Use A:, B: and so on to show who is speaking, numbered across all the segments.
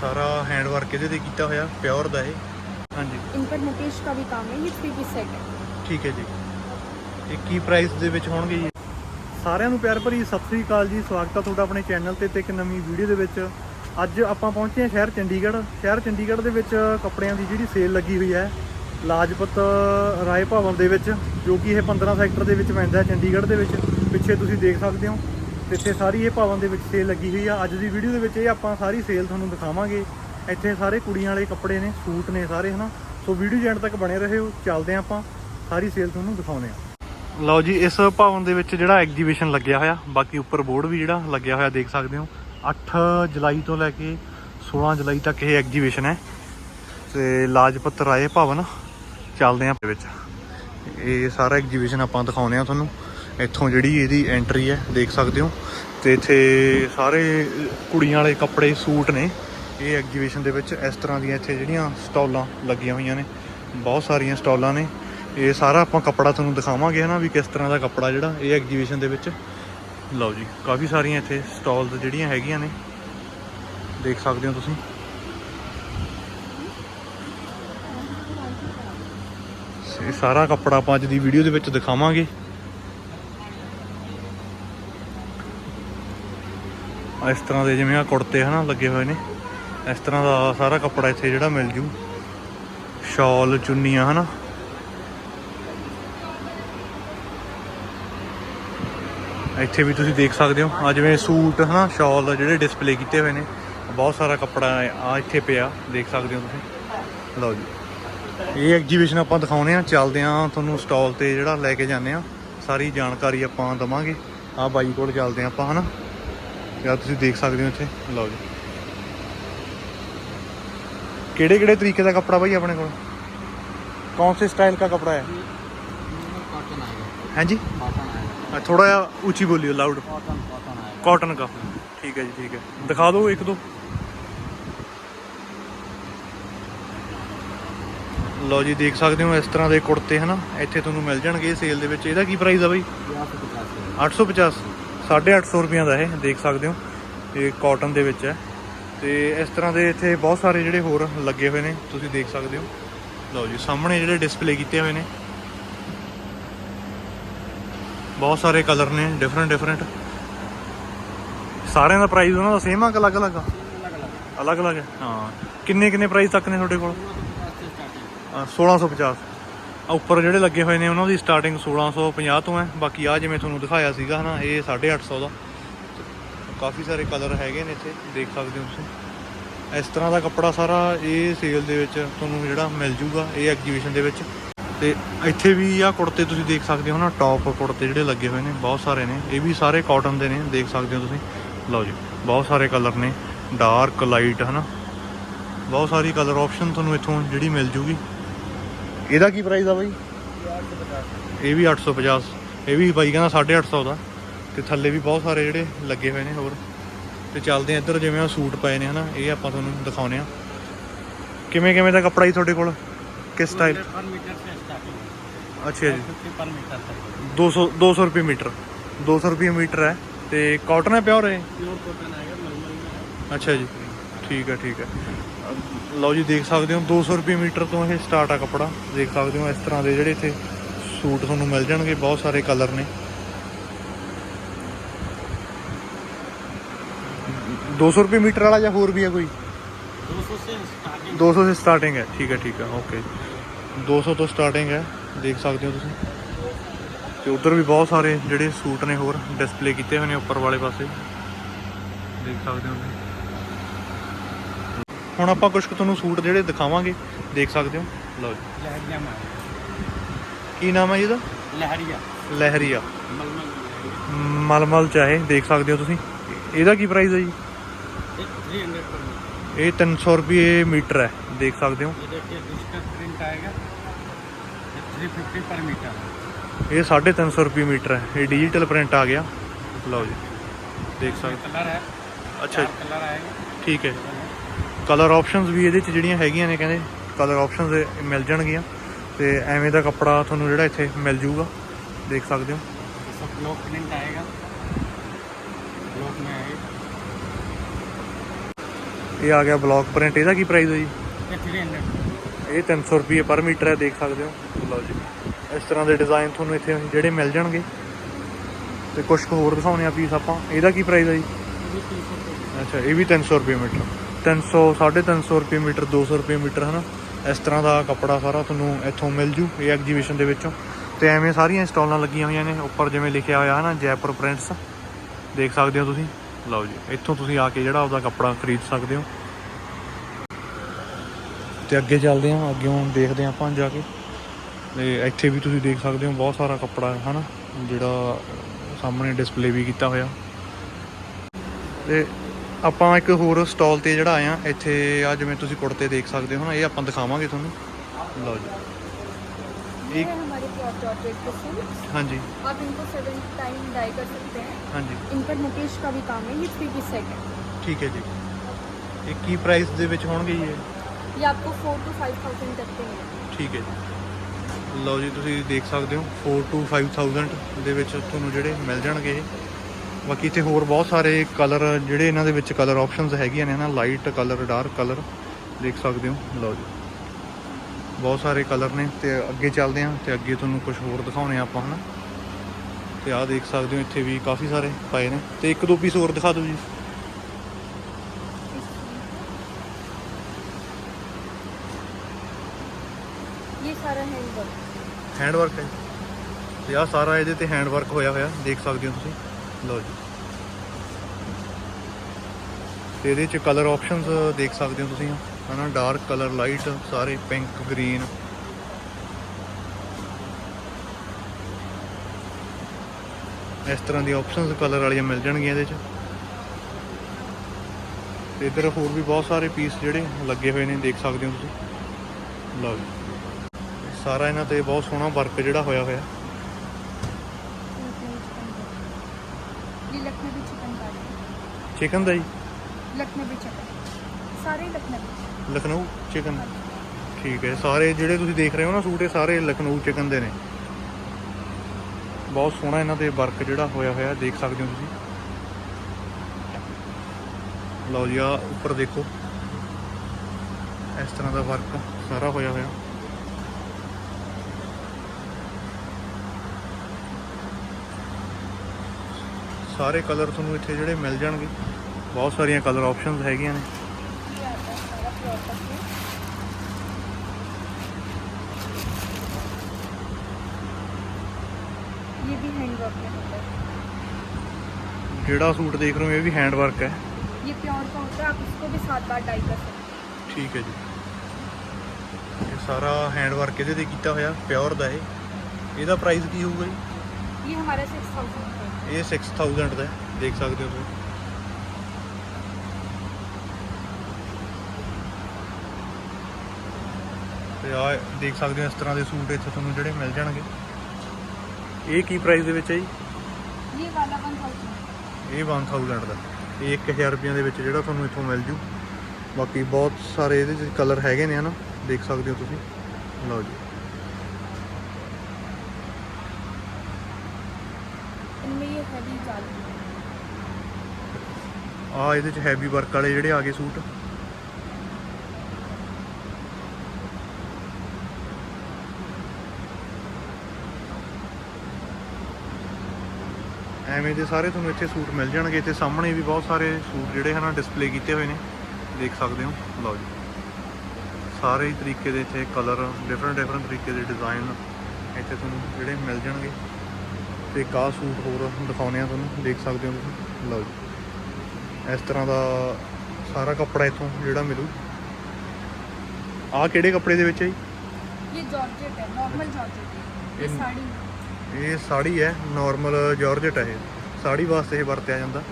A: सारा hand work ਇਹਦੇ ਤੇ ਕੀਤਾ ਹੋਇਆ ਪਿਓਰ ਦਾ ਇਹ। ਹਾਂਜੀ।
B: इन पर मुकेश का भी काम है ये थ्री पीस सेट
A: ਠੀਕ ਹੈ ਜੀ। ਇਹ ਕੀ ਪ੍ਰਾਈਸ ਦੇ ਵਿੱਚ ਹੋਣਗੇ ਜੀ? ਸਾਰਿਆਂ ਨੂੰ ਪਿਆਰ ਭਰੀ ਸਤਿ ਸ੍ਰੀ ਅਕਾਲ ਜੀ। ਸਵਾਗਤ ਹੈ ਤੁਹਾਡਾ ਆਪਣੇ ਚੈਨਲ ਤੇ ਤੇ ਇੱਕ ਨਵੀਂ ਵੀਡੀਓ ਦੇ ਵਿੱਚ। ਅੱਜ ਆਪਾਂ ਪਹੁੰਚੇ ਹਾਂ ਸ਼ਹਿਰ ਚੰਡੀਗੜ੍ਹ। ਸ਼ਹਿਰ ਚੰਡੀਗੜ੍ਹ ਦੇ ਵਿੱਚ ਕੱਪੜਿਆਂ ਦੀ ਜਿਹੜੀ ਸੇਲ ਲੱਗੀ ਹੋਈ ਹੈ ਲਾਜਪਤ ਰਾਏ ਭਵਨ ਦੇ ਵਿੱਚ ਜੋ ਕਿ ਇਹ 15 ਸੈਕਟਰ ਦੇ ਵਿੱਚ ਪੈਂਦਾ ਹੈ ਚੰਡੀਗੜ੍ਹ ਦੇ ਵਿੱਚ। ਪਿੱਛੇ ਤੁਸੀਂ ਦੇਖ ਸਕਦੇ ਹੋ। ਤੇ ਇੱਥੇ ਸਾਰੀ ਇਹ ਭਵਨ ਦੇ ਵਿੱਚ ਸੇਲ ਲੱਗੀ ਹੋਈ ਆ। ਅੱਜ ਦੀ ਵੀਡੀਓ ਦੇ ਵਿੱਚ ਇਹ ਆਪਾਂ ਸਾਰੀ ਸੇਲ ਤੁਹਾਨੂੰ ਦਿਖਾਵਾਂਗੇ। ਇੱਥੇ ਸਾਰੇ ਕੁੜੀਆਂ ਵਾਲੇ ਕੱਪੜੇ ਨੇ, ਸੂਟ ਨੇ ਸਾਰੇ, ਹਨਾ? ਸੋ ਵੀਡੀਓ ਜੈਂਡ ਤੱਕ ਬਣੇ ਰਹੋ, ਚੱਲਦੇ ਹਾਂ ਆਪਾਂ। ਸਾਰੀ ਸੇਲ ਤੁਹਾਨੂੰ ਦਿਖਾਉਂਦੇ ਆ ਲਓ ਜੀ, ਇਸ ਭਵਨ ਦੇ ਵਿੱਚ ਜਿਹੜਾ ਐਗਜੀਬਿਸ਼ਨ ਲੱਗਿਆ ਹੋਇਆ, ਬਾਕੀ ਉੱਪਰ ਬੋਰਡ ਵੀ ਜਿਹੜਾ ਲੱਗਿਆ ਹੋਇਆ, ਦੇਖ ਸਕਦੇ ਹੋ। 8 ਜੁਲਾਈ ਤੋਂ ਲੈ ਕੇ 16 ਜੁਲਾਈ ਤੱਕ ਇਹ ਐਗਜੀਬਿਸ਼ਨ ਹੈ। ਤੇ ਲਾਜਪਤ ਰਾਏ ਭਵਨ, ਚੱਲਦੇ ਆ ਵਿੱਚ। ਇਹ ਸਾਰਾ ਐਗਜੀਬਿਸ਼ਨ ਆਪਾਂ ਦਿਖਾਉਂਦੇ ਆ ਤੁਹਾਨੂੰ। ਇੱਥੋਂ ਜਿਹੜੀ ਇਹਦੀ ਐਂਟਰੀ ਹੈ, ਦੇਖ ਸਕਦੇ ਹੋ। ਤੇ ਇੱਥੇ ਸਾਰੇ ਕੁੜੀਆਂ ਵਾਲੇ ਕੱਪੜੇ, ਸੂਟ ਨੇ। ਇਹ ਐਗਜੀਬਿਸ਼ਨ ਦੇ ਵਿੱਚ ਇਸ ਤਰ੍ਹਾਂ ਦੀਆਂ ਇੱਥੇ ਜਿਹੜੀਆਂ ਸਟਾਲਾਂ ਲੱਗੀਆਂ ਹੋਈਆਂ ਨੇ, ਬਹੁਤ ਸਾਰੀਆਂ ਸਟਾਲਾਂ ਨੇ। ਇਹ ਸਾਰਾ ਆਪਾਂ ਕੱਪੜਾ ਤੁਹਾਨੂੰ ਦਿਖਾਵਾਂਗੇ ਹਨਾ, ਵੀ ਕਿਸ ਤਰ੍ਹਾਂ ਦਾ ਕੱਪੜਾ ਜਿਹੜਾ ਇਹ ਐਗਜੀਬਿਸ਼ਨ ਦੇ ਵਿੱਚ। ਲਓ ਜੀ, ਕਾਫੀ ਸਾਰੀਆਂ ਇੱਥੇ ਸਟਾਲਸ ਜਿਹੜੀਆਂ ਹੈਗੀਆਂ ਨੇ। ਦੇਖ ਸਕਦੇ ਹੋ ਤੁਸੀਂ। ਇਹ ਸਾਰਾ ਕੱਪੜਾ ਆਪਾਂ ਅੱਜ ਦੀ ਵੀਡੀਓ ਦੇ ਵਿੱਚ ਦਿਖਾਵਾਂਗੇ। ਇਸ ਤਰ੍ਹਾਂ ਦੇ ਜਿਵੇਂ ਆ ਕੁੜਤੇ ਹਨਾ ਲੱਗੇ ਹੋਏ ਨੇ। ਇਸ ਤਰ੍ਹਾਂ ਦਾ ਸਾਰਾ ਕੱਪੜਾ ਇੱਥੇ ਜਿਹੜਾ ਮਿਲ ਜੂ। ਸ਼ਾਲ, ਚੁੰਨੀਆਂ ਹਨਾ। ਇੱਥੇ ਵੀ ਤੁਸੀਂ ਦੇਖ ਸਕਦੇ ਹੋ। ਆ ਜਿਵੇਂ ਸੂਟ ਹਨਾ, ਸ਼ਾਲ ਜਿਹੜੇ ਡਿਸਪਲੇ ਕੀਤੇ ਹੋਏ ਨੇ। ਬਹੁਤ ਸਾਰਾ ਕੱਪੜਾ ਆ ਇੱਥੇ ਪਿਆ, ਦੇਖ ਸਕਦੇ ਹੋ ਤੁਸੀਂ। ਲਓ ਜੀ। ਇਹ ਐਗਜੀਬਿਸ਼ਨ ਆਪਾਂ ਦਿਖਾਉਨੇ ਆ, ਚੱਲਦੇ ਆ ਤੁਹਾਨੂੰ ਸਟਾਲ ਤੇ ਜਿਹੜਾ ਲੈ ਕੇ ਜਾਂਦੇ ਆ। ਸਾਰੀ ਜਾਣਕਾਰੀ ਆਪਾਂ ਦਵਾਂਗੇ। ਆ ਬਾਈ ਕੋਲ ਚੱਲਦੇ ਆ ਆਪਾਂ ਹਨਾ। ਯਾ ਤੁਸੀਂ ਦੇਖ ਸਕਦੇ ਹੋ ਇੱਥੇ। ਲਓ ਜੀ। ਕਿਹੜੇ ਕਿਹੜੇ ਤਰੀਕੇ ਦਾ ਕੱਪੜਾ ਬਾਈ ਆਪਣੇ ਕੋਲ? ਕੌਣ ਸੇ ਸਟਾਈਲ ਦਾ
C: ਕੱਪੜਾ ਹੈ?
A: ਕਾਟਨ ਆਏਗਾ
C: ਹਾਂਜੀ? ਥੋੜਾ
A: ਜਿਹਾ ਉੱਚੀ ਬੋਲਿਓ ਲਾਊਡ
C: ਕਾਟਨ ਕਾਟਨ ਆਏਗਾ
A: ਕਾਟਨ ਦਾ ਠੀਕ ਹੈ ਜੀ ਠੀਕ ਹੈ। ਦਿਖਾ ਦਿਓ ਇੱਕ ਦੋ। ਲਓ ਜੀ ਦੇਖ ਸਕਦੇ ਹੋ ਇਸ ਤਰ੍ਹਾਂ ਦੇ ਕੁੜਤੇ ਹਨਾ? ਇੱਥੇ ਤੁਹਾਨੂੰ ਮਿਲ ਜਾਣਗੇ ਸੇਲ ਦੇ ਵਿੱਚ। ਇਹਦਾ ਕੀ ਪ੍ਰਾਈਸ ਆ ਬਾਈ?
C: 850
A: 850 850 ਰੁਪਏ ਦਾ ਇਹ ਦੇਖ ਸਕਦੇ ਹੋ ਇਹ ਕਾਟਨ ਦੇ ਵਿੱਚ ਹੈ। ਤੇ ਇਸ ਤਰ੍ਹਾਂ ਦੇ ਇੱਥੇ ਬਹੁਤ ਸਾਰੇ ਜਿਹੜੇ ਹੋਰ ਲੱਗੇ ਹੋਏ ਨੇ ਤੁਸੀਂ ਦੇਖ ਸਕਦੇ ਹੋ। ਲਓ ਜੀ ਸਾਹਮਣੇ ਜਿਹੜੇ ਡਿਸਪਲੇ ਕੀਤੇ ਹੋਏ ਨੇ। ਬਹੁਤ ਸਾਰੇ ਕਲਰ ਨੇ ਡਿਫਰੈਂਟ ਡਿਫਰੈਂਟ ਸਾਰਿਆਂ ਦਾ ਪ੍ਰਾਈਸ ਉਹਨਾਂ ਦਾ ਸੇਮ ਆ ਕਿ ਅਲੱਗ-ਅਲੱਗ ਆ? ਅਲੱਗ-ਅਲੱਗ ਹਾਂ। ਕਿੰਨੇ ਕਿੰਨੇ ਪ੍ਰਾਈਸ ਤੱਕ ਨੇ ਤੁਹਾਡੇ ਕੋਲ? 1650 ਉੱਪਰ ਜਿਹੜੇ ਲੱਗੇ ਹੋਏ ਨੇ ਉਹਨਾਂ ਦੀ ਸਟਾਰਟਿੰਗ 1650 ਤੋਂ ਹੈ। ਬਾਕੀ ਆ ਜਿਵੇਂ ਤੁਹਾਨੂੰ ਦਿਖਾਇਆ ਸੀਗਾ ਹਨਾ, ਇਹ 850 ਦਾ। ਕਾਫੀ ਸਾਰੇ ਕਲਰ ਹੈਗੇ ਨੇ ਇੱਥੇ, ਦੇਖ ਸਕਦੇ ਹੋ ਤੁਸੀਂ। ਇਸ ਤਰ੍ਹਾਂ ਦਾ ਕੱਪੜਾ ਸਾਰਾ ਇਹ ਸੇਲ ਦੇ ਵਿੱਚ ਤੁਹਾਨੂੰ ਜਿਹੜਾ ਮਿਲ ਜੂਗਾ, ਇਹ ਐਗਜੀਬਿਸ਼ਨ ਦੇ ਵਿੱਚ। ਤੇ ਇੱਥੇ ਵੀ ਆ ਕੁੜਤੇ ਤੁਸੀਂ ਦੇਖ ਸਕਦੇ ਹੋ ਨਾ ਟੌਪ ਕੁੜਤੇ ਜਿਹੜੇ ਲੱਗੇ ਹੋਏ ਨੇ, ਬਹੁਤ ਸਾਰੇ ਨੇ। ਇਹ ਵੀ ਸਾਰੇ ਕਾਟਨ ਦੇ ਨੇ, ਦੇਖ ਸਕਦੇ ਹੋ ਤੁਸੀਂ। ਲਓ ਜੀ, ਬਹੁਤ ਸਾਰੇ ਕਲਰ ਨੇ। ਡਾਰਕ ਲਾਈਟ ਹਨਾ। ਬਹੁਤ ਸਾਰੀ ਕਲਰ ਆਪਸ਼ਨ ਤੁਹਾਨੂੰ ਇੱਥੋਂ ਜਿਹੜੀ ਮਿਲ ਜੂਗੀ। ਇਹਦਾ ਕੀ ਪ੍ਰਾਈਸ ਆ ਬਾਈ? ਇਹ ਵੀ 850 ਇਹ ਵੀ ਬਾਈ ਕਹਿੰਦਾ 850 ਦਾ। ਤੇ ਥੱਲੇ ਵੀ ਬਹੁਤ ਸਾਰੇ ਜਿਹੜੇ ਲੱਗੇ ਹੋਏ ਨੇ ਹੋਰ। ਤੇ ਚੱਲਦੇ ਆ ਇੱਧਰ ਜਿਵੇਂ ਆ ਸੂਟ ਪਏ ਨੇ ਹਨਾ ਇਹ ਆਪਾਂ ਤੁਹਾਨੂੰ ਦਿਖਾਉਨੇ ਆ। ਕਿਵੇਂ ਕਿਵੇਂ ਦਾ ਕੱਪੜਾ ਜੀ ਤੁਹਾਡੇ ਕੋਲ? ਕਿਸ ਸਟਾਈਲ ਅੱਛਾ ਜੀ। 200 200 ਰੁਪਏ ਮੀਟਰ। 200 ਰੁਪਏ ਮੀਟਰ ਹੈ। ਤੇ ਕਾਟਨ ਹੈ ਪਿਓਰ ਹੈ
C: ਪਿਓਰ ਕਾਟਨ ਹੈਗਾ ਮਲਮਲ
A: ਅੱਛਾ ਜੀ। ਠੀਕ ਹੈ ਠੀਕ ਹੈ। ਲਓ ਜੀ, ਦੇਖ ਸਕਦੇ ਹੋ 200 ਰੁਪਏ ਮੀਟਰ ਤੋਂ ਇਹ ਸਟਾਰਟ ਆ ਕੱਪੜਾ। ਦੇਖ ਸਕਦੇ ਹੋ, ਇਸ ਤਰ੍ਹਾਂ ਦੇ ਜਿਹੜੇ ਇੱਥੇ ਸੂਟ ਤੁਹਾਨੂੰ ਮਿਲ ਜਾਣਗੇ, ਬਹੁਤ ਸਾਰੇ ਕਲਰ ਨੇ। 200 ਰੁਪਏ ਮੀਟਰ ਵਾਲਾ ਜਾਂ ਹੋਰ ਵੀ ਹੈ ਕੋਈ?
C: 200 ਸੇ ਸਟਾਰਟਿੰਗ
A: 200 ਸਟਾਰਟਿੰਗ ਹੈ, ਠੀਕ ਹੈ ਠੀਕ ਹੈ ਓਕੇ 200 ਤੋਂ ਸਟਾਰਟਿੰਗ ਹੈ, ਦੇਖ ਸਕਦੇ ਹੋ ਤੁਸੀਂ। ਤੇ ਉਧਰ ਵੀ ਬਹੁਤ ਸਾਰੇ ਜਿਹੜੇ ਸੂਟ ਨੇ ਹੋਰ ਡਿਸਪਲੇ ਕੀਤੇ ਹੋਏ ਨੇ ਉੱਪਰ ਵਾਲੇ ਪਾਸੇ। ਦੇਖ ਸਕਦੇ ਹੋ ਤੁਸੀਂ। ਹੁਣ ਆਪਾਂ ਕੁਝ ਤੁਹਾਨੂੰ ਸੂਟ ਜਿਹੜੇ ਦਿਖਾਵਾਂਗੇ ਦੇਖ ਸਕਦੇ ਹੋ। ਲਓ ਜੀ।
C: ਲਹਿਰੀਆ
A: ਕੀ ਨਾਮ ਹੈ ਜੀ ਇਹਦਾ? ਲਹਿਰੀਆ।
C: ਲਹਿਰੀਆ।
A: ਮਲਮਲ ਚਾਹੇ ਦੇਖ ਸਕਦੇ ਹੋ ਤੁਸੀਂ। ਇਹਦਾ ਕੀ ਪ੍ਰਾਈਸ ਹੈ ਜੀ?
C: 300
A: ਇਹ 300 ਰੁਪਏ ਮੀਟਰ ਹੈ ਦੇਖ ਸਕਦੇ ਹੋ।
C: ਇਹ ਦੇਖਿਏ ਡਿਸਟੈਂਸ ਪ੍ਰਿੰਟ ਆਏਗਾ। 350 ਪਰ ਮੀਟਰ
A: ਇਹ 350 ਰੁਪਏ ਮੀਟਰ ਹੈ। ਇਹ ਡਿਜੀਟਲ ਪ੍ਰਿੰਟ ਆ ਗਿਆ। ਲਓ ਜੀ। ਦੇਖ ਸਕਦੇ
C: ਕਲਰ ਹੈ।
A: ਅੱਛਾ
C: ਕਲਰ ਆਏਗਾ।
A: ਠੀਕ ਹੈ। ਕਲਰ ਆਪਸ਼ਨਸ ਵੀ ਇਹਦੇ 'ਚ ਜਿਹੜੀਆਂ ਹੈਗੀਆਂ ਨੇ ਕਹਿੰਦੇ ਕਲਰ ਆਪਸ਼ਨਸ ਮਿਲ ਜਾਣਗੀਆਂ। ਤੇ ਐਵੇਂ ਦਾ ਕੱਪੜਾ ਤੁਹਾਨੂੰ ਜਿਹੜਾ ਇੱਥੇ ਮਿਲ ਜੂਗਾ ਦੇਖ ਸਕਦੇ ਹੋ। ਇਹ ਆ ਗਿਆ ਬਲੌਕ ਪ੍ਰਿੰਟ। ਇਹਦਾ ਕੀ ਪ੍ਰਾਈਸ ਹੈ ਜੀ? ਇਹ 300 ਰੁਪਏ ਪਰ ਮੀਟਰ ਹੈ ਦੇਖ ਸਕਦੇ ਹੋ। ਲਓ ਜੀ। ਇਸ ਤਰ੍ਹਾਂ ਦੇ ਡਿਜ਼ਾਈਨ ਤੁਹਾਨੂੰ ਇੱਥੇ ਜਿਹੜੇ ਮਿਲ ਜਾਣਗੇ। ਤੇ ਕੁਝ ਹੋਰ ਦਿਖਾਉਣੇ ਆ ਪੀਸ ਆਪਾਂ। ਇਹਦਾ ਕੀ ਪ੍ਰਾਈਸ ਹੈ ਜੀ? ਅੱਛਾ ਇਹ ਵੀ 300 ਰੁਪਏ ਮੀਟਰ। 300 350 ਰੁਪਏ ਮੀਟਰ 200 ਰੁਪਏ ਮੀਟਰ, ਹਨਾ? ਇਸ ਤਰ੍ਹਾਂ ਦਾ ਕੱਪੜਾ ਸਾਰਾ ਤੁਹਾਨੂੰ ਇੱਥੋਂ ਮਿਲ ਜੂ, ਇਹ ਐਗਜੀਬਿਸ਼ਨ ਦੇ ਵਿੱਚੋਂ। ਤੇ ਐਵੇਂ ਸਾਰੀਆਂ ਸਟਾਲਾਂ ਲੱਗੀਆਂ ਹੋਈਆਂ ਨੇ, ਉੱਪਰ ਜਿਵੇਂ ਲਿਖਿਆ ਹੋਇਆ ਹੈ ਨਾ ਜੈਪੁਰ ਪ੍ਰਿੰਟਸ ਦੇਖ ਸਕਦੇ ਹੋ ਤੁਸੀਂ? ਲਓ ਜੀ, ਇੱਥੋਂ ਤੁਸੀਂ ਆ ਕੇ ਜਿਹੜਾ ਉਹਦਾ ਕੱਪੜਾ ਖਰੀਦ ਸਕਦੇ ਹੋ। ਤੇ ਅੱਗੇ ਚੱਲਦੇ ਹਾਂ, ਅੱਗੇੋਂ ਦੇਖਦੇ ਹਾਂ ਆਪਾਂ ਜਾ ਕੇ। ਤੇ ਇੱਥੇ ਵੀ ਤੁਸੀਂ ਦੇਖ ਸਕਦੇ ਹੋ, ਬਹੁਤ ਸਾਰਾ ਕੱਪੜਾ ਹੈ ਨਾ ਜਿਹੜਾ ਸਾਹਮਣੇ ਡਿਸਪਲੇ ਵੀ ਕੀਤਾ ਹੋਇਆ। ਤੇ ਆਪਾਂ ਇੱਕ ਹੋਰ ਸਟਾਲ ਤੇ ਜਿਹੜਾ ਆਇਆ ਇੱਥੇ ਆ ਜਿਵੇਂ ਤੁਸੀਂ ਕੁੜਤੇ ਦੇਖ ਸਕਦੇ ਹੋ ਨਾ ਇਹ ਆਪਾਂ ਦਿਖਾਵਾਂਗੇ ਤੁਹਾਨੂੰ ਲਓ ਜੀ
B: ये
A: एक-
B: है हमारे प्योर जॉर्जेट के सूट
A: ਹਾਂਜੀ
B: आप इनको सेवन टाइम डाई कर सकते हैं
A: ਹਾਂਜੀ
B: इन पर मुकेश का भी काम है ये थ्री पीस सेट है
A: ਠੀਕ ਹੈ ਜੀ ਇਹ ਕੀ ਪ੍ਰਾਈਸ ਦੇ ਵਿੱਚ ਹੋਣਗੇ ਜੀ ਇਹ
B: ये आपको फोर टू फाइव थाउजेंड तक के हैं
A: ਠੀਕ ਹੈ ਜੀ ਲਓ ਜੀ ਤੁਸੀਂ ਦੇਖ ਸਕਦੇ ਹੋ 4 to 5000 ਦੇ ਵਿੱਚ ਤੁਹਾਨੂੰ ਜਿਹੜੇ ਮਿਲ ਜਾਣਗੇ ਇਹ ਬਾਕੀ ਇੱਥੇ ਹੋਰ ਬਹੁਤ ਸਾਰੇ ਕਲਰ ਜਿਹੜੇ ਇਹਨਾਂ ਦੇ ਵਿੱਚ ਕਲਰ ਆਪਸ਼ਨਸ ਹੈਗੀਆਂ ਨੇ ਨਾ ਲਾਈਟ ਕਲਰ ਡਾਰਕ ਕਲਰ ਦੇਖ ਸਕਦੇ ਹੋ। ਲਓ ਜੀ। ਬਹੁਤ ਸਾਰੇ ਕਲਰ ਨੇ ਤੇ ਅੱਗੇ ਚੱਲਦੇ ਆਂ ਤੇ ਅੱਗੇ ਤੁਹਾਨੂੰ ਕੁਝ ਹੋਰ ਦਿਖਾਉਣੇ ਆਪਾਂ ਹਨਾ। ਤੇ ਆਹ ਦੇਖ ਸਕਦੇ ਹੋ ਇੱਥੇ ਵੀ ਕਾਫੀ ਸਾਰੇ ਪਏ ਨੇ। ਤੇ ਇੱਕ ਦੋ ਪੀਸ ਹੋਰ ਦਿਖਾ ਦਿਓ ਜੀ। ਹੈਂਡਵਰਕ ਹੈ। ਤੇ ਆਹ ਸਾਰਾ ਇਹਦੇ ਤੇ ਹੈਂਡਵਰਕ ਹੋਇਆ ਹੋਇਆ ਦੇਖ ਸਕਦੇ ਹੋ ਤੁਸੀਂ। ਲਓ ਜੀ। ਤੇ ਇਹਦੇ ਚ ਕਲਰ ਆਪਸ਼ਨਸ ਦੇਖ ਸਕਦੇ ਹੋ ਤੁਸੀਂ। ਹਨਾ ਡਾਰਕ ਕਲਰ ਲਾਈਟ ਸਾਰੇ ਪਿੰਕ ਗ੍ਰੀਨ ਇਸ ਤਰ੍ਹਾਂ ਦੀ ਆਪਸ਼ਨਸ ਕਲਰ ਵਾਲੀਆਂ ਮਿਲ ਜਾਣਗੀਆਂ ਇਹਦੇ ਚ। ਤੇ ਇੱਧਰ ਹੋਰ ਵੀ ਬਹੁਤ ਸਾਰੇ ਪੀਸ ਜਿਹੜੇ ਲੱਗੇ ਹੋਏ ਨੇ, ਦੇਖ ਸਕਦੇ ਹੋ ਤੁਸੀਂ। ਲਓ ਜੀ। ਸਾਰਾ ਇਹਨਾਂ ਤੇ ਬਹੁਤ ਸੋਹਣਾ ਵਰਕ ਜਿਹੜਾ ਹੋਇਆ ਹੋਇਆ। ਚਿਕਨ ਦਾ ਜੀ?
B: ਲਖਨਊ ਚਿਕਨ ਸਾਰੇ ਲਖਨਊ
A: ਲਖਨਊ ਚਿਕਨ? ਠੀਕ ਹੈ ਸਾਰੇ ਜਿਹੜੇ ਤੁਸੀਂ ਦੇਖ ਰਹੇ ਹੋ ਨਾ ਸੂਟ ਇਹ ਸਾਰੇ ਲਖਨਊ ਚਿਕਨ ਦੇ ਨੇ। ਬਹੁਤ ਸੋਹਣਾ ਇਹਨਾਂ ਦੇ ਵਰਕ ਜਿਹੜਾ ਹੋਇਆ ਹੋਇਆ ਦੇਖ ਸਕਦੇ ਹੋ ਤੁਸੀਂ। ਲਓ ਜੀ ਆ ਉੱਪਰ ਦੇਖੋ। ਇਸ ਤਰ੍ਹਾਂ ਦਾ ਵਰਕ ਸਾਰਾ ਹੋਇਆ ਹੋਇਆ। ਸਾਰੇ ਕਲਰ ਤੁਹਾਨੂੰ ਇੱਥੇ ਜਿਹੜੇ ਮਿਲ ਜਾਣਗੇ ਬਹੁਤ ਸਾਰੀਆਂ ਕਲਰ ਆਪਸ਼ਨਸ ਹੈਗੀਆਂ ਨੇ
B: ये आता है सारा प्योर का ये भी हैंड वर्क में होता है
A: ਜਿਹੜਾ ਸੂਟ ਦੇਖ ਰਹੇ ਹੋ ਇਹ ਵੀ ਹੈਂਡ ਵਰਕ ਹੈ
B: ये प्योर का होता है आप इसको भी सात बार डाई कर सकते हैं
A: ਠੀਕ ਹੈ ਜੀ ਇਹ ਸਾਰਾ ਹੈਂਡ ਵਰਕ ਇਹਦੇ ਤੇ ਕੀਤਾ ਹੋਇਆ ਪਿਓਰ ਦਾ ਇਹ ਇਹਦਾ ਪ੍ਰਾਈਸ ਕੀ ਹੋਊਗਾ ਜੀ
B: ये हमारा सिक्स थाउजेंड का है
A: ਇਹ 6000 ਦਾ ਦੇਖ ਸਕਦੇ ਹੋ ਤੁਸੀਂ। ਤੇ ਆ ਦੇਖ ਸਕਦੇ ਹੋ ਇਸ ਤਰ੍ਹਾਂ ਦੇ ਸੂਟ ਇੱਥੇ ਤੁਹਾਨੂੰ ਜਿਹੜੇ ਮਿਲ ਜਾਣਗੇ। ਇਹ ਕੀ ਪ੍ਰਾਈਸ ਦੇ ਵਿੱਚ ਹੈ ਜੀ?
B: ਇਹ ਵਾਲਾ 1000
A: ਇਹ 1000 ਦਾ। ਇਹ 1000 ਰੁਪਏ ਦੇ ਵਿੱਚ ਜਿਹੜਾ ਤੁਹਾਨੂੰ ਇੱਥੋਂ ਮਿਲ ਜੂ। ਬਾਕੀ ਬਹੁਤ ਸਾਰੇ ਇਹਦੇ ਚ ਕਲਰ ਹੈਗੇ ਨੇ ਹਨਾ? ਦੇਖ ਸਕਦੇ ਹੋ ਤੁਸੀਂ। ਲਓ ਜੀ।
B: ਇਹ
A: ਆ ਇਹਦੇ ਚ ਹੈਵੀ ਵਰਕ ਵਾਲੇ ਜਿਹੜੇ ਆ ਗਏ ਸੂਟ। ਐਵੇਂ ਦੇ ਸਾਰੇ ਤੁਹਾਨੂੰ ਇੱਥੇ ਸੂਟ ਮਿਲ ਜਾਣਗੇ। ਇੱਥੇ ਸਾਹਮਣੇ ਵੀ ਬਹੁਤ ਸਾਰੇ ਸੂਟ ਜਿਹੜੇ ਹਨ ਡਿਸਪਲੇ ਕੀਤੇ ਹੋਏ ਨੇ। ਦੇਖ ਸਕਦੇ ਹੋ। ਲਓ ਜੀ। ਸਾਰੇ ਹੀ ਤਰੀਕੇ ਦੇ ਇੱਥੇ ਕਲਰ ਡਿਫਰੈਂਟ ਡਿਫਰੈਂਟ ਤਰੀਕੇ ਦੇ ਡਿਜ਼ਾਈਨ ਇੱਥੇ ਤੁਹਾਨੂੰ ਜਿਹੜੇ ਮਿਲ ਜਾਣਗੇ। ਤੇ ਕਾ ਸੂਟ ਹੋਰ ਦਿਖਾਉਨੇ ਆ ਤੁਹਾਨੂੰ ਦੇਖ ਸਕਦੇ ਹੋ ਤੁਸੀਂ। ਲਓ ਜੀ। ਇਸ ਤਰ੍ਹਾਂ ਦਾ ਸਾਰਾ ਕੱਪੜਾ ਇਥੋਂ ਜਿਹੜਾ ਮਿਲੂ। ਆ ਕਿਹੜੇ ਕੱਪੜੇ ਦੇ ਵਿੱਚ ਹੈ ਜੀ?
B: ਇਹ ਜਾਰਜਟ ਹੈ ਨਾਰਮਲ ਜਾਰਜਟ
A: ਇਹ
B: ਸਾੜੀ।
A: ਇਹ ਸਾੜੀ ਹੈ ਨਾਰਮਲ ਜਾਰਜਟ ਹੈ ਇਹ। ਸਾੜੀ ਵਾਸਤੇ ਇਹ ਵਰਤਿਆ ਜਾਂਦਾ।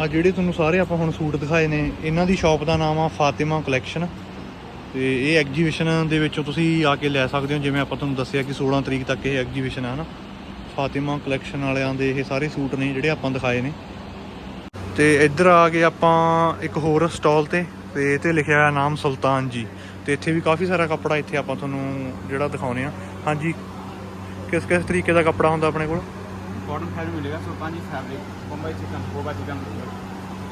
A: ਆ ਜਿਹੜੇ ਤੁਹਾਨੂੰ ਸਾਰੇ ਆਪਾਂ ਹੁਣ ਸੂਟ ਦਿਖਾਏ ਨੇ, ਇਹਨਾਂ ਦੀ ਸ਼ਾਪ ਦਾ ਨਾਮ ਆ ਫਾਤਿਮਾ ਕਲੈਕਸ਼ਨ ਤੇ ਇਹ ਐਗਜੀਬਿਸ਼ਨ ਦੇ ਵਿੱਚੋਂ ਤੁਸੀਂ ਆ ਕੇ ਲੈ ਸਕਦੇ ਹੋ, ਜਿਵੇਂ ਆਪਾਂ ਤੁਹਾਨੂੰ ਦੱਸਿਆ ਕਿ 16 ਤਰੀਕ ਤੱਕ ਇਹ ਐਗਜੀਬਿਸ਼ਨ ਹੈ ਨਾ ਫਾਤਿਮਾ ਕਲੈਕਸ਼ਨ ਵਾਲਿਆਂ ਦੇ ਇਹ ਸਾਰੇ ਸੂਟ ਨੇ ਜਿਹੜੇ ਆਪਾਂ ਦਿਖਾਏ ਨੇ। ਤੇ ਇੱਧਰ ਆ ਕੇ ਆਪਾਂ ਇੱਕ ਹੋਰ ਸਟਾਲ ਤੇ ਤੇ ਇਹ ਤੇ ਲਿਖਿਆ ਹੋਇਆ ਨਾਮ ਸੁਲਤਾਨ ਜੀ। ਤੇ ਇੱਥੇ ਵੀ ਕਾਫੀ ਸਾਰਾ ਕੱਪੜਾ ਇੱਥੇ ਆਪਾਂ ਤੁਹਾਨੂੰ ਜਿਹੜਾ ਦਿਖਾਉਨੇ ਆ। ਹਾਂਜੀ, ਕਿਸ ਕਿਸ ਤਰੀਕੇ ਦਾ ਕੱਪੜਾ ਹੁੰਦਾ ਆਪਣੇ ਕੋਲ?
C: ਕਾਟਨ ਫੈਬਰਿਕ ਮਿਲੇਗਾ ਸੁਲਤਾਨ ਜੀ ਫੈਬਰਿਕ ਬੰਬਈ ਚਿਕਨ ਕੋਬਾ ਚਿਕਨ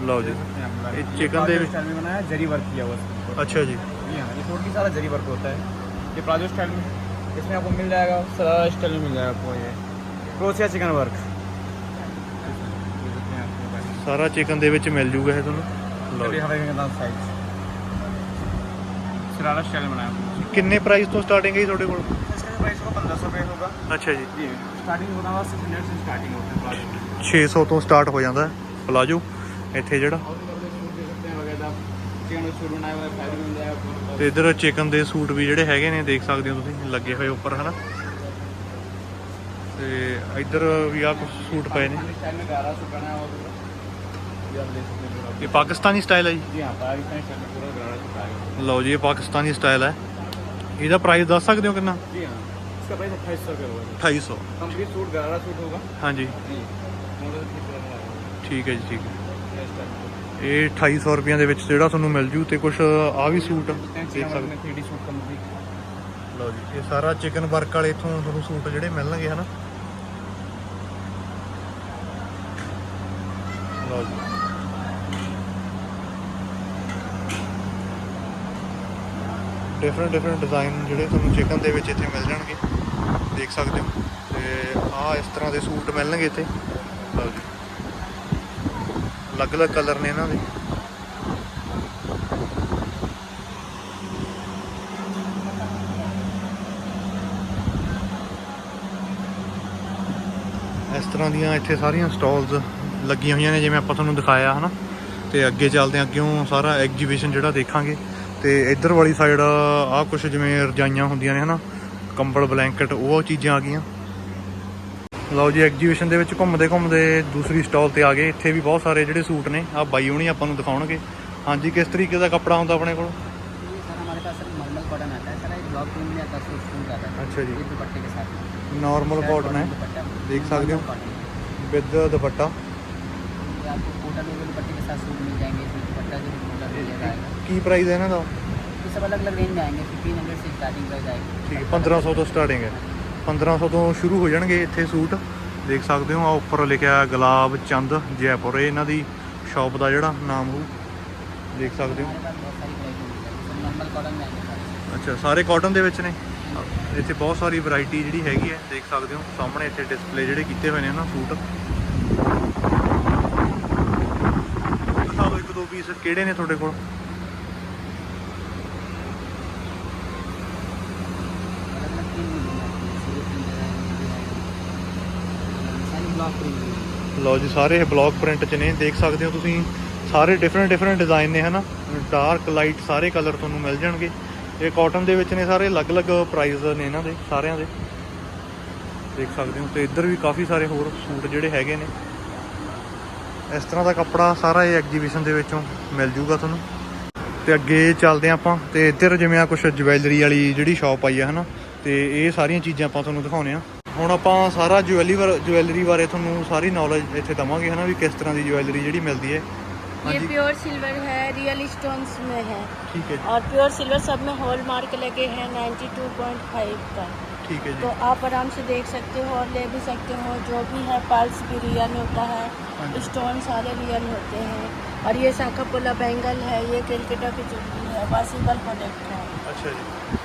A: ਲਓ जी ये चिकन दे
C: स्टाइल में बनाया जरी वर्क किया हुआ है
A: अच्छा जी
C: जी हाँ ये कोट की सारा जरी वर्क होता है ये प्लाजो स्टाइल में इसमें आपको मिल जाएगा सारा स्टाइल में मिल जाएगा आपको ये क्रोशिया चिकन वर्क
A: ਸਾਰਾ ਚਿਕਨ ਦੇ ਵਿੱਚ ਮਿਲ ਜੂਗਾ ਇਹ ਤੁਹਾਨੂੰ ਲਓ जी।
C: हरे का साइज शरारा स्टाइल बनाया आपको।
A: ਕਿੰਨੇ ਪ੍ਰਾਈਸ ਤੋਂ ਸਟਾਰਟਿੰਗ ਹੈ ਜੀ ਤੁਹਾਡੇ ਕੋਲ
C: इसका जो प्राइस होगा पंद्रह सौ रुपये होगा
A: ਅੱਛਾ ਜੀ
C: जी स्टार्टिंग होना सिक्स हंड्रेड से स्टार्टिंग होता है प्लाजो
A: 600 ਤੋਂ ਸਟਾਰਟ ਹੋ ਜਾਂਦਾ ਹੈ ਪਲਾਜੋ ਇੱਥੇ ਜਿਹੜਾ। ਤੇ ਇਧਰ ਚਿਕਨ ਦੇ ਸੂਟ ਵੀ ਜਿਹੜੇ ਹੈਗੇ ਨੇ ਦੇਖ ਸਕਦੇ ਹੋ ਤੁਸੀਂ ਲੱਗੇ ਹੋਏ ਉੱਪਰ ਹਨਾ। ਤੇ ਇਧਰ ਵੀ ਆ ਕੁਝ ਸੂਟ ਪਏ ਨੇ। ਇਹ ਪਾਕਿਸਤਾਨੀ ਸਟਾਈਲ ਹੈ ਜੀ।
C: ਜੀ ਹਾਂ
A: ਲਓ ਜੀ ਇਹ ਪਾਕਿਸਤਾਨੀ ਸਟਾਈਲ ਹੈ ਇਹਦਾ ਪ੍ਰਾਈਸ ਦੱਸ ਸਕਦੇ ਹੋ ਕਿੰਨਾ?
C: ਜੀ ਹਾਂ इसका प्राइस अट्ठाईस सौ रुपये होगा
A: अट्ठाईस सौ
C: कंप्लीट सूट गरारा सूट
A: ਇਹ 2800 ਰੁਪਏ ਦੇ ਵਿੱਚ ਜਿਹੜਾ ਤੁਹਾਨੂੰ ਮਿਲ ਜੂ ਤੇ ਕੁਝ ਆ ਵੀ ਸੂਟ ਦੇਖ ਸਕਦੇ
C: 3D
A: ਲਓ ਜੀ ਇਹ ਸਾਰਾ ਚਿਕਨ ਵਰਕ ਵਾਲੇ ਇਥੋਂ ਤੁਹਾਨੂੰ ਸੂਟ ਜਿਹੜੇ ਮਿਲਣਗੇ ਹਨਾ? ਲਓ ਜੀ। ਡਿਫਰੈਂਟ ਡਿਫਰੈਂਟ ਡਿਜ਼ਾਈਨ ਜਿਹੜੇ ਤੁਹਾਨੂੰ ਚਿਕਨ ਦੇ ਵਿੱਚ ਇੱਥੇ ਮਿਲ ਜਾਣਗੇ। ਦੇਖ ਸਕਦੇ ਹੋ। ਤੇ ਆ ਇਸ ਤਰ੍ਹਾਂ ਦੇ ਸੂਟ ਮਿਲਣਗੇ ਇੱਥੇ। ਲਓ ਜੀ। ਅਲੱਗ-ਅਲੱਗ ਕਲਰ ਨੇ ਇਹਨਾਂ ਦੇ। ਇਸ ਤਰ੍ਹਾਂ ਦੀਆਂ ਇੱਥੇ ਸਾਰੀਆਂ ਸਟਾਲਸ ਲੱਗੀਆਂ ਹੋਈਆਂ ਨੇ, ਜਿਵੇਂ ਆਪਾਂ ਤੁਹਾਨੂੰ ਦਿਖਾਇਆ, ਹਨਾ? ਤੇ ਅੱਗੇ ਚੱਲਦੇ ਹਾਂ ਅੱਗਿਓਂ ਸਾਰਾ ਐਗਜੀਬਿਸ਼ਨ ਜਿਹੜਾ ਦੇਖਾਂਗੇ। ਤੇ ਇੱਧਰ ਵਾਲੀ ਸਾਈਡ ਆਹ ਕੁਝ ਜਿਵੇਂ ਰਜਾਈਆਂ ਹੁੰਦੀਆਂ ਨੇ, ਹਨਾ? ਕੰਬਲ ਬਲੈਂਕਟ ਉਹ ਚੀਜ਼ਾਂ ਆ ਗਈਆਂ। ਲਓ ਜੀ ਐਗਜੀਬਿਸ਼ਨ ਦੇ ਵਿੱਚ ਘੁੰਮਦੇ ਘੁੰਮਦੇ ਦੂਸਰੀ ਸਟਾਲ ਤੇ ਆ ਗਏ ਇੱਥੇ ਵੀ ਬਹੁਤ ਸਾਰੇ ਜਿਹੜੇ ਸੂਟ ਨੇ ਆ ਬਾਈ ਹੁਣੀ ਆਪਾਂ ਨੂੰ ਦਿਖਾਉਣਗੇ ਹਾਂਜੀ ਕਿਸ ਤਰੀਕੇ ਦਾ ਕੱਪੜਾ ਹੁੰਦਾ ਆਪਣੇ ਕੋਲ
D: अच्छा जी नॉर्मल कॉटन है
A: देख सकते हो
D: विद दुपट्टा की
A: प्राइस है ना
D: तो सब अलग अलग रेंज में आएंगे फिफ्टीन हंड्रेड से स्टार्टिंग प्राइस आएगी
A: ठीक है पंद्रह सौ तो स्टार्टिंग है 1500 ਤੋਂ ਸ਼ੁਰੂ ਹੋ ਜਾਣਗੇ ਇੱਥੇ ਸੂਟ। ਦੇਖ ਸਕਦੇ ਹੋ ਆ ਉੱਪਰ ਲਿਖਿਆ ਗੁਲਾਬ ਚੰਦ ਜੈਪੁਰ। ਇਹ ਇਹਨਾਂ ਦੀ ਸ਼ਾਪ ਦਾ ਜਿਹੜਾ ਨਾਮ ਹੋ ਦੇਖ ਸਕਦੇ ਹੋ। ਅੱਛਾ, ਸਾਰੇ ਕਾਟਨ ਦੇ ਵਿੱਚ ਨੇ? ਇੱਥੇ ਬਹੁਤ ਸਾਰੀ ਵੈਰਾਈਟੀ ਜਿਹੜੀ ਹੈਗੀ ਹੈ, ਦੇਖ ਸਕਦੇ ਹੋ। ਸਾਹਮਣੇ ਇੱਥੇ ਡਿਸਪਲੇ ਜਿਹੜੇ ਕੀਤੇ ਹੋਏ ਨੇ ਨਾ ਸੂਟ। ਦਿਖਾਓ ਇੱਕ ਦੋ ਪੀਸ ਕਿਹੜੇ ਨੇ ਤੁਹਾਡੇ ਕੋਲ? ਲਓ ਜੀ, ਸਾਰੇ ਇਹ ਬਲੌਕ ਪ੍ਰਿੰਟ ਚ ਨੇ, ਦੇਖ ਸਕਦੇ ਹੋ ਤੁਸੀਂ। ਸਾਰੇ ਡਿਫਰੈਂਟ ਡਿਫਰੈਂਟ ਡਿਜ਼ਾਈਨ ਨੇ, ਹਨਾ? ਡਾਰਕ ਲਾਈਟ ਸਾਰੇ ਕਲਰ ਤੁਹਾਨੂੰ ਮਿਲ ਜਾਣਗੇ। ਇਹ ਕਾਟਨ ਦੇ ਵਿੱਚ ਨੇ ਸਾਰੇ ਅਲੱਗ-ਅਲੱਗ ਪ੍ਰਾਈਸ ਨੇ ਇਹਨਾਂ ਦੇ, ਸਾਰਿਆਂ ਦੇ। ਦੇਖ ਸਕਦੇ ਹੋ, ਤੇ ਇੱਧਰ ਵੀ ਕਾਫੀ ਸਾਰੇ ਹੋਰ ਸੂਟ ਜਿਹੜੇ ਹੈਗੇ ਨੇ। ਇਸ ਤਰ੍ਹਾਂ ਦਾ ਕੱਪੜਾ ਸਾਰਾ ਇਹ ਐਗਜੀਬਿਸ਼ਨ ਦੇ ਵਿੱਚੋਂ ਮਿਲ ਜੂਗਾ ਤੁਹਾਨੂੰ। ਤੇ ਅੱਗੇ ਚੱਲਦੇ ਹਾਂ ਆਪਾਂ, ਤੇ ਇੱਧਰ ਜਿਵੇਂ ਆ ਕੁਝ ਜਵੈਲਰੀ ਵਾਲੀ ਜਿਹੜੀ ਸ਼ਾਪ ਆਈ ਆ, ਹਨਾ? ਤੇ ਇਹ ਸਾਰੀਆਂ ਚੀਜ਼ਾਂ ਆਪਾਂ ਤੁਹਾਨੂੰ ਦਿਖਾਉਨੇ ਆ ਹੁਣ ਆਪਾਂ ਸਾਰਾ ਜਵੈਲਰੀ ਜਵੈਲਰੀ ਬਾਰੇ ਤੁਹਾਨੂੰ ਸਾਰੀ ਨੌਲੇਜ ਇੱਥੇ ਦਵਾਂਗੇ ਹਨਾ ਵੀ ਕਿਸ ਤਰ੍ਹਾਂ ਦੀ ਜਵੈਲਰੀ ਜਿਹੜੀ ਮਿਲਦੀ ਹੈ
B: ये
A: ਹਾਂਜੀ
B: प्योर सिल्वर है रियल स्टोन्स में है
A: ਠੀਕ ਹੈ ਜੀ
B: और प्योर सिल्वर सब में हॉल मार्क लगे हैं 92.5 का
A: ਠੀਕ ਹੈ
B: तो
A: ਜੀ
B: आप आराम से देख सकते हो और ले भी सकते हो जो भी है पर्स भी रियल होता
A: हाँ
B: है
A: जी।
B: स्टोन सारे रियल होते हैं और ये साकापोला बैंगल है ये केलकटा की चुटकी है वासीबल प्रोडक्ट है
A: ਅੱਛਾ ਜੀ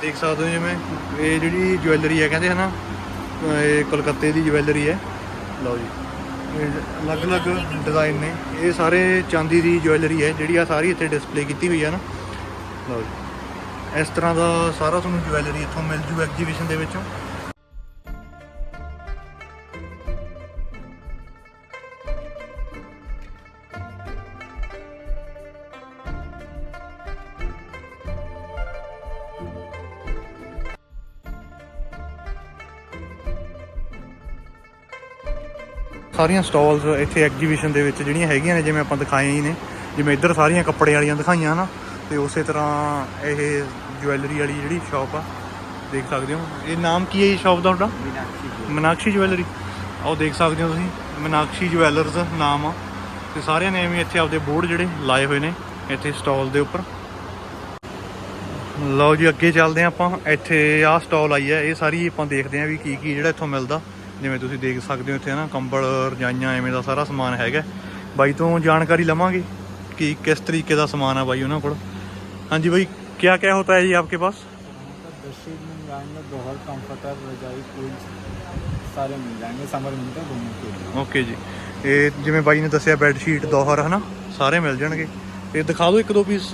A: ਦੇਖ ਸਕਦੇ ਹੋ ਜਿਵੇਂ ਇਹ ਜਿਹੜੀ ਜਵੈਲਰੀ ਹੈ ਕਹਿੰਦੇ ਹਨਾ ਇਹ ਕਲਕੱਤੇ ਦੀ ਜਵੈਲਰੀ ਹੈ। ਲਓ ਜੀ। ਇਹ ਅਲੱਗ-ਅਲੱਗ ਡਿਜ਼ਾਈਨ ਨੇ। ਇਹ ਸਾਰੇ ਚਾਂਦੀ ਦੀ ਜਵੈਲਰੀ ਹੈ, ਜਿਹੜੀ ਆ ਸਾਰੀ ਇੱਥੇ ਡਿਸਪਲੇ ਕੀਤੀ ਹੋਈ ਹੈ ਨਾ। ਲਓ ਜੀ। ਇਸ ਤਰ੍ਹਾਂ ਦਾ ਸਾਰਾ ਤੁਹਾਨੂੰ ਜਵੈਲਰੀ ਇੱਥੋਂ ਮਿਲ ਜੂ ਐਗਜੀਬਿਸ਼ਨ ਦੇ ਵਿੱਚੋਂ। ਸਾਰੀਆਂ ਸਟਾਲਸ ਇੱਥੇ ਐਗਜੀਬਿਸ਼ਨ ਦੇ ਵਿੱਚ ਜਿਹੜੀਆਂ ਹੈਗੀਆਂ ਨੇ ਜਿਵੇਂ ਆਪਾਂ ਦਿਖਾਈਆਂ ਹੀ ਨੇ ਜਿਵੇਂ ਇੱਧਰ ਸਾਰੀਆਂ ਕੱਪੜੇ ਵਾਲੀਆਂ ਦਿਖਾਈਆਂ ਹਨਾ ਤੇ ਉਸੇ ਤਰ੍ਹਾਂ ਇਹ ਜੁਐਲਰੀ ਵਾਲੀ ਜਿਹੜੀ ਸ਼ਾਪ ਆ ਦੇਖ ਸਕਦੇ ਹੋ। ਇਹ ਨਾਮ ਕੀ ਹੈ ਇਹ ਸ਼ਾਪ ਦਾ ਤੁਹਾਡਾ?
C: ਮਨਾਕਸ਼ੀ
A: ਮਨਾਕਸ਼ੀ ਜੁਐਲਰੀ ਆਓ ਦੇਖ ਸਕਦੇ ਹੋ ਤੁਸੀਂ ਮਨਾਕਸ਼ੀ ਜੁਐਲਰਸ ਨਾਮ ਆ ਤੇ ਸਾਰਿਆਂ ਨੇ ਐਵੇਂ ਇੱਥੇ ਆਪਦੇ ਬੋਰਡ ਜਿਹੜੇ ਲਾਏ ਹੋਏ ਨੇ ਇੱਥੇ ਸਟਾਲ ਦੇ ਉੱਪਰ। ਲਓ ਜੀ ਅੱਗੇ ਚੱਲਦੇ ਆਂ ਆਪਾਂ। ਇੱਥੇ ਆਹ ਸਟਾਲ ਆਈ ਹੈ ਇਹ ਸਾਰੀ ਆਪਾਂ ਦੇਖਦੇ ਆਂ ਵੀ ਕੀ ਕੀ ਜਿਹੜਾ ਇੱਥੋਂ ਮਿਲਦਾ। ਜਿਵੇਂ ਤੁਸੀਂ ਦੇਖ ਸਕਦੇ ਹੋ ਇੱਥੇ ਨਾ ਕੰਬਲ ਰਜਾਈਆਂ ਐਵੇਂ ਦਾ ਸਾਰਾ ਸਮਾਨ ਹੈਗਾ ਬਾਈ ਤੋਂ ਜਾਣਕਾਰੀ ਲਵਾਂਗੇ ਕਿ ਕਿਸ ਤਰੀਕੇ ਦਾ ਸਮਾਨ ਆ ਬਾਈ ਉਹਨਾਂ ਕੋਲ ਹਾਂਜੀ ਬਾਈ क्या क्या होता है जी आपके पास
E: बेडशीट मिल जाएंगे दोहर कंफर्टर रजाई कूल्स सारे मिल जाएंगे समर मिलते हैं घूमने के लिए
A: ਓਕੇ ਜੀ ਇਹ ਜਿਵੇਂ ਬਾਈ ਨੇ ਦੱਸਿਆ ਬੈੱਡ ਸ਼ੀਟ ਦੋਹਰ ਹਨਾ ਸਾਰੇ ਮਿਲ ਜਾਣਗੇ ਇਹ ਦਿਖਾ ਦਿਓ ਇੱਕ ਦੋ ਪੀਸ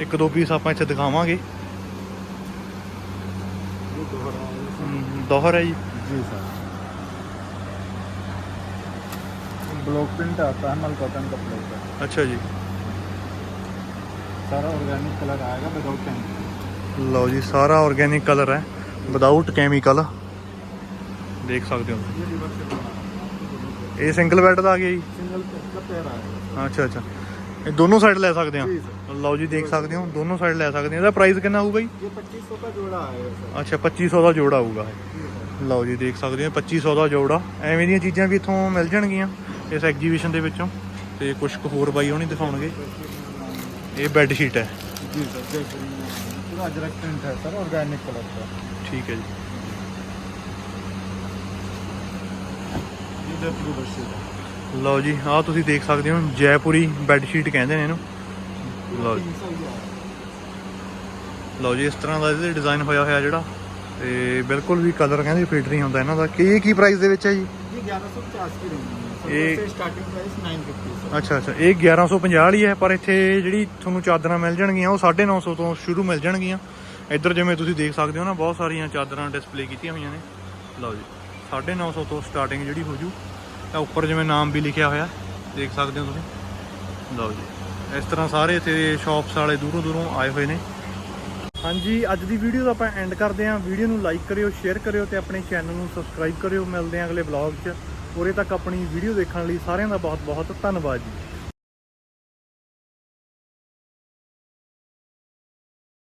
A: ਇੱਕ ਦੋ ਪੀਸ ਆਪਾਂ ਇੱਥੇ ਦਿਖਾਵਾਂਗੇ
E: दोहर
A: है। जी
E: जी सर। ब्लॉक प्रिंट आता है मलकॉटन का
A: प्लेट अच्छा जी।
E: सारा ऑर्गेनिक कलर आएगा विदाउट केमिकल
A: लो जी सारा ऑर्गेनिक कलर है विदाउट केमिकल देख सकते हो।
E: ये
A: सिंगल बेड का आ गया जी।
E: सिंगल का पैर आ
A: गया अच्छा अच्छा। ਇਹ ਦੋਨੋਂ ਸਾਈਡ ਲੈ ਸਕਦੇ ਆ ਲਓ ਜੀ ਦੇਖ ਸਕਦੇ ਹੋ ਦੋਨੋਂ ਸਾਈਡ ਲੈ ਸਕਦੇ ਆ ਇਹਦਾ ਪ੍ਰਾਈਸ ਕਿੰਨਾ ਹੋਊਗਾ ਜੀ?
E: ਇਹ 2500 ਦਾ ਜੋੜਾ ਆਏਗਾ
A: ਅੱਛਾ 2500 ਦਾ ਜੋੜਾ ਆਊਗਾ ਲਓ ਜੀ ਦੇਖ ਸਕਦੇ ਹੋ 2500 ਦਾ ਜੋੜਾ। ਐਵੇਂ ਦੀਆਂ ਚੀਜ਼ਾਂ ਵੀ ਇੱਥੋਂ ਮਿਲ ਜਾਣਗੀਆਂ ਇਸ ਐਗਜੀਬਿਸ਼ਨ ਦੇ ਵਿੱਚੋਂ। ਤੇ ਕੁਝ ਕੁ ਹੋਰ ਬਾਈ ਹੋਣੀ ਦਿਖਾਉਣਗੇ। ਇਹ ਬੈੱਡ ਸ਼ੀਟ ਹੈ। ਠੀਕ ਹੈ ਜੀ।
E: ਇਹ ਦਾ ਹੈ।
A: ਲਓ ਜੀ ਆਹ ਤੁਸੀਂ ਦੇਖ ਸਕਦੇ ਹੋ ਜੈਪੁਰੀ ਬੈੱਡ ਸ਼ੀਟ ਕਹਿੰਦੇ ਨੇ ਇਹਨੂੰ। ਲਓ ਜੀ। ਲਓ ਜੀ ਇਸ ਤਰ੍ਹਾਂ ਦਾ ਇਹਦੇ ਡਿਜ਼ਾਈਨ ਹੋਇਆ ਹੋਇਆ ਜਿਹੜਾ ਤੇ ਬਿਲਕੁਲ ਵੀ ਕਲਰ ਕਹਿੰਦੇ ਫੇਡ ਨਹੀਂ ਹੁੰਦਾ ਇਹਨਾਂ ਦਾ। ਕੀ ਕੀ ਪ੍ਰਾਈਸ ਦੇ ਵਿੱਚ ਹੈ ਜੀ? ਇਹ
E: 1150 ਰੇਂਜ ਇਹ ਸਟਾਰਟਿੰਗ ਪ੍ਰਾਈਸ 950
A: ਅੱਛਾ ਅੱਛਾ ਇਹ 1150 ਵਾਲੀ ਹੈ ਪਰ ਇੱਥੇ ਜਿਹੜੀ ਤੁਹਾਨੂੰ ਚਾਦਰਾਂ ਮਿਲ ਜਾਣਗੀਆਂ ਉਹ 950 ਤੋਂ ਸ਼ੁਰੂ ਮਿਲ ਜਾਣਗੀਆਂ। ਇੱਧਰ ਜਿਵੇਂ ਤੁਸੀਂ ਦੇਖ ਸਕਦੇ ਹੋ ਨਾ ਬਹੁਤ ਸਾਰੀਆਂ ਚਾਦਰਾਂ ਡਿਸਪਲੇ ਕੀਤੀਆਂ ਹੋਈਆਂ ਨੇ। ਲਓ ਜੀ 950 ਤੋਂ ਸਟਾਰਟਿੰਗ ਜਿਹੜੀ ਹੋ ਜੂ। ਤਾਂ ਉੱਪਰ ਜਿਵੇਂ ਨਾਮ ਵੀ ਲਿਖਿਆ ਹੋਇਆ, ਦੇਖ ਸਕਦੇ ਹੋ ਤੁਸੀਂ। ਲਓ ਜੀ, ਇਸ ਤਰ੍ਹਾਂ ਸਾਰੇ ਇੱਥੇ ਸ਼ਾਪਸ ਵਾਲੇ ਦੂਰੋਂ ਦੂਰੋਂ ਆਏ ਹੋਏ ਨੇ। ਹਾਂਜੀ, ਅੱਜ ਦੀ ਵੀਡੀਓ ਦਾ ਆਪਾਂ ਐਂਡ ਕਰਦੇ ਹਾਂ। ਵੀਡੀਓ ਨੂੰ ਲਾਈਕ ਕਰਿਓ ਸ਼ੇਅਰ ਕਰਿਓ ਤੇ ਆਪਣੇ ਚੈਨਲ ਨੂੰ ਸਬਸਕ੍ਰਾਈਬ ਕਰਿਓ। ਮਿਲਦੇ ਹਾਂ ਅਗਲੇ ਵਲੌਗ 'ਚ। ਉਰੇ ਤੱਕ ਆਪਣੀ ਵੀਡੀਓ ਦੇਖਣ ਲਈ ਸਾਰਿਆਂ ਦਾ ਬਹੁਤ ਬਹੁਤ ਧੰਨਵਾਦ ਜੀ।